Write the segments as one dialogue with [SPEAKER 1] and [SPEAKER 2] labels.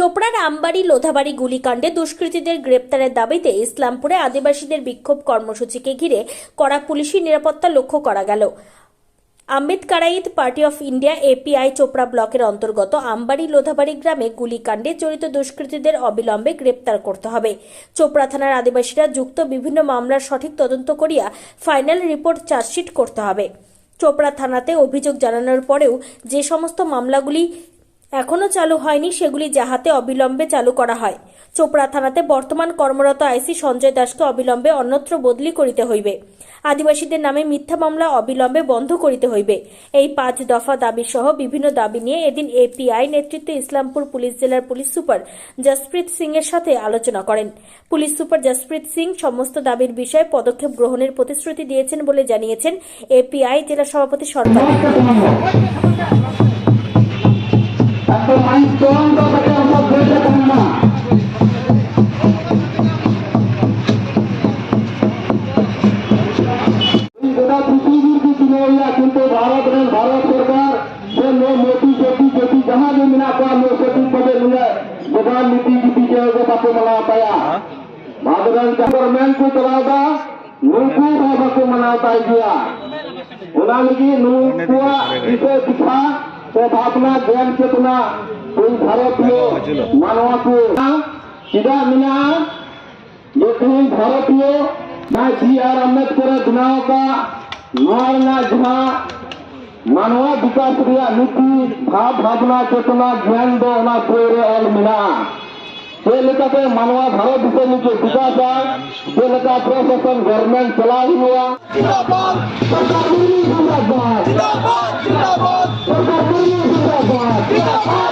[SPEAKER 1] চোপড়ার আমবাড়ি লোধাবাড়ি গুলিকাণ্ডে দুষ্কৃতীদের গ্রেপ্তারের দাবিতে ইসলামপুরে আদিবাসীদের বিক্ষোভ কর্মসূচিকে ঘিরে কড়া পুলিশি নিরাপত্তা লক্ষ্য করা গেল। Ambedkarite party of India, API, Chopra ব্লকের অন্তর্গত আমবাড়ি লোধাবাড়ি গ্রামে গুলিকাণ্ডে জড়িত দুষ্কৃতীদের অবিলম্বে গ্রেপ্তার করতে হবে। চোপড়া থানার আদিবাসীরা যুক্ত বিভিন্ন মামলার সঠিক তদন্ত করিয়া ফাইনাল রিপোর্ট চার্জশিট করতে হবে। চোপড়া থানাতে অভিযোগ জানানোর পরেও যে সমস্ত মামলাগুলি এখনও চালু হয়নি সেগুলি যাহাতে অবিলম্বে চালু করা হয়। চোপড়া থানাতে বর্তমান কর্মরত আইসি সঞ্জয় দাসকে অবিলম্বে অন্যত্র বদলি করিতে হইবে। আদিবাসীদের নামে মিথ্যা মামলা অবিলম্বে বন্ধ করিতে হইবে। এই পাঁচ দফা দাবি সহ বিভিন্ন দাবি নিয়ে এদিন এপিআই নেতৃত্বে ইসলামপুর পুলিশ জেলার পুলিশ সুপার জসপ্রীত সিং এর সাথে আলোচনা করেন। পুলিশ সুপার জসপ্রীত সিং সমস্ত দাবির বিষয়ে পদক্ষেপ গ্রহণের প্রতিশ্রুতি দিয়েছেন বলে জানিয়েছেন এপিআই জেলা সভাপতি সরকার।
[SPEAKER 2] गवर्नमेंट को चलाता नुकू बाबा को मनाता गया उन्होंने लगी नुकुआ इसे दिखा से भावना ज्ञान चेतना કોઈ ભારતીય માનવાતું સીધા મિના જે કોઈ ભારતીયો ના જી આર અંબેડકર ગુનાઓ કા નાળના જ્યાં માનવા વિકાસ રહ્યા નીતિ ભાવ ભાવના ચેતના જ્ઞાન દો ઓના કોરે ઓલ મિના જે લેકાતે માનવા ભારત વિશે નીચે વિકાસ આ જે લેકા પ્રોસેસન ગવર્મેન્ટ ચલાવી હુઆ જિંદાબાદ
[SPEAKER 3] સરકાર મુર્દાબાદ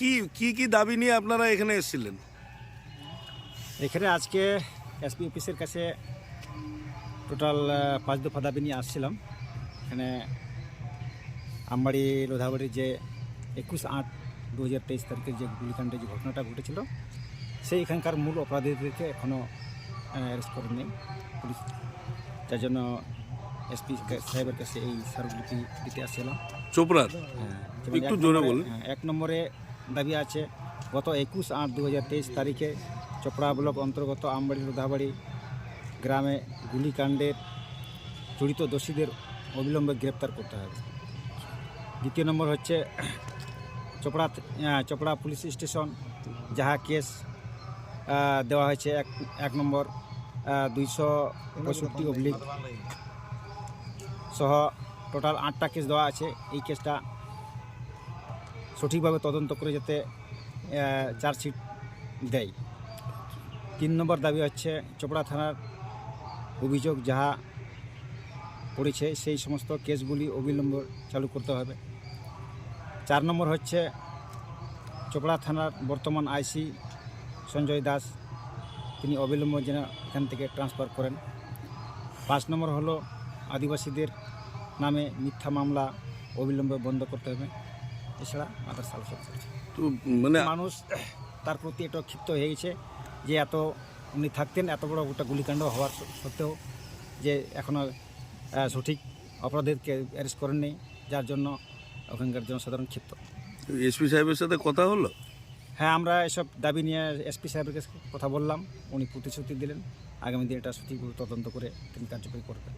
[SPEAKER 3] কি কি কি দাবি নিয়ে আপনারা এখানে এসেছিলেন?
[SPEAKER 4] এখানে আজকে এসপি অফিসের কাছে টোটাল পাঁচ দফা দাবি নিয়ে আসছিলাম। এখানে আমবাড়ি লোধাবাড়ির যে একুশ আট দু হাজার তেইশ তারিখের যে গুলিকাণ্ডের যে ঘটনাটা ঘটেছিল সেই এখানকার মূল অপরাধীদেরকে এখনও অ্যারেস্ট করেনি পুলিশ যার জন্য এসপি সাহেবের কাছে এই স্মারকলিপি দিতে আসছিলাম।
[SPEAKER 3] চোপড়ার?
[SPEAKER 4] হ্যাঁ,
[SPEAKER 3] একটু জোরে বলুন।
[SPEAKER 4] হ্যাঁ, এক নম্বরে দাবি আছে, গত একুশ আট দু তারিখে চোপড়া ব্লক অন্তর্গত আমবাড়ি রোধাবাড়ি গ্রামে গুলিকাণ্ডের জড়িত দোষীদের অবিলম্বে গ্রেপ্তার করতে হবে। দ্বিতীয় নম্বর হচ্ছে, চোপড়া চোপড়া পুলিশ স্টেশন যাহা কেস দেওয়া হয়েছে এক এক নম্বর দুইশো পঁয়ষট্টি অবলিক সহ টোটাল আটটা কেস দেওয়া আছে। এই কেসটা সঠিকভাবে তদন্ত করে যাতে চার্জশিট দেয়। তিন নম্বর দাবি হচ্ছে চোপড়া থানার অভিযোগ যাহা পড়েছে, সেই সমস্ত কেসগুলি অবিলম্বে চালু করতে হবে। চার নম্বর হচ্ছে চোপড়া থানার বর্তমান আইসি সঞ্জয় দাস, তিনি অবিলম্বে যেন এখান থেকে ট্রান্সফার করেন। পাঁচ নম্বর হলো আদিবাসীদের নামে মিথ্যা মামলা অবিলম্বে বন্ধ করতে হবে। এছাড়া আদার্স আলোচনা চলছে।
[SPEAKER 3] তো মানে
[SPEAKER 4] মানুষ তার প্রতি একটু ক্ষিপ্ত হয়ে গেছে যে এত উনি থাকতেন এত বড় গোটা গুলিকাণ্ড হওয়ার সত্ত্বেও যে এখনও সঠিক অপরাধীদেরকে অ্যারেস্ট করেননি যার জন্য ওখানকার জনসাধারণ ক্ষিপ্ত।
[SPEAKER 3] এসপি সাহেবের সাথে কথা হলো?
[SPEAKER 4] হ্যাঁ আমরা এসব দাবি নিয়ে এসপি সাহেবের কাছে কথা বললাম। উনি প্রতিশ্রুতি দিলেন। আগামী দিনে এটা সঠিকভাবে তদন্ত করে তিনি কার্যকরী করবেন।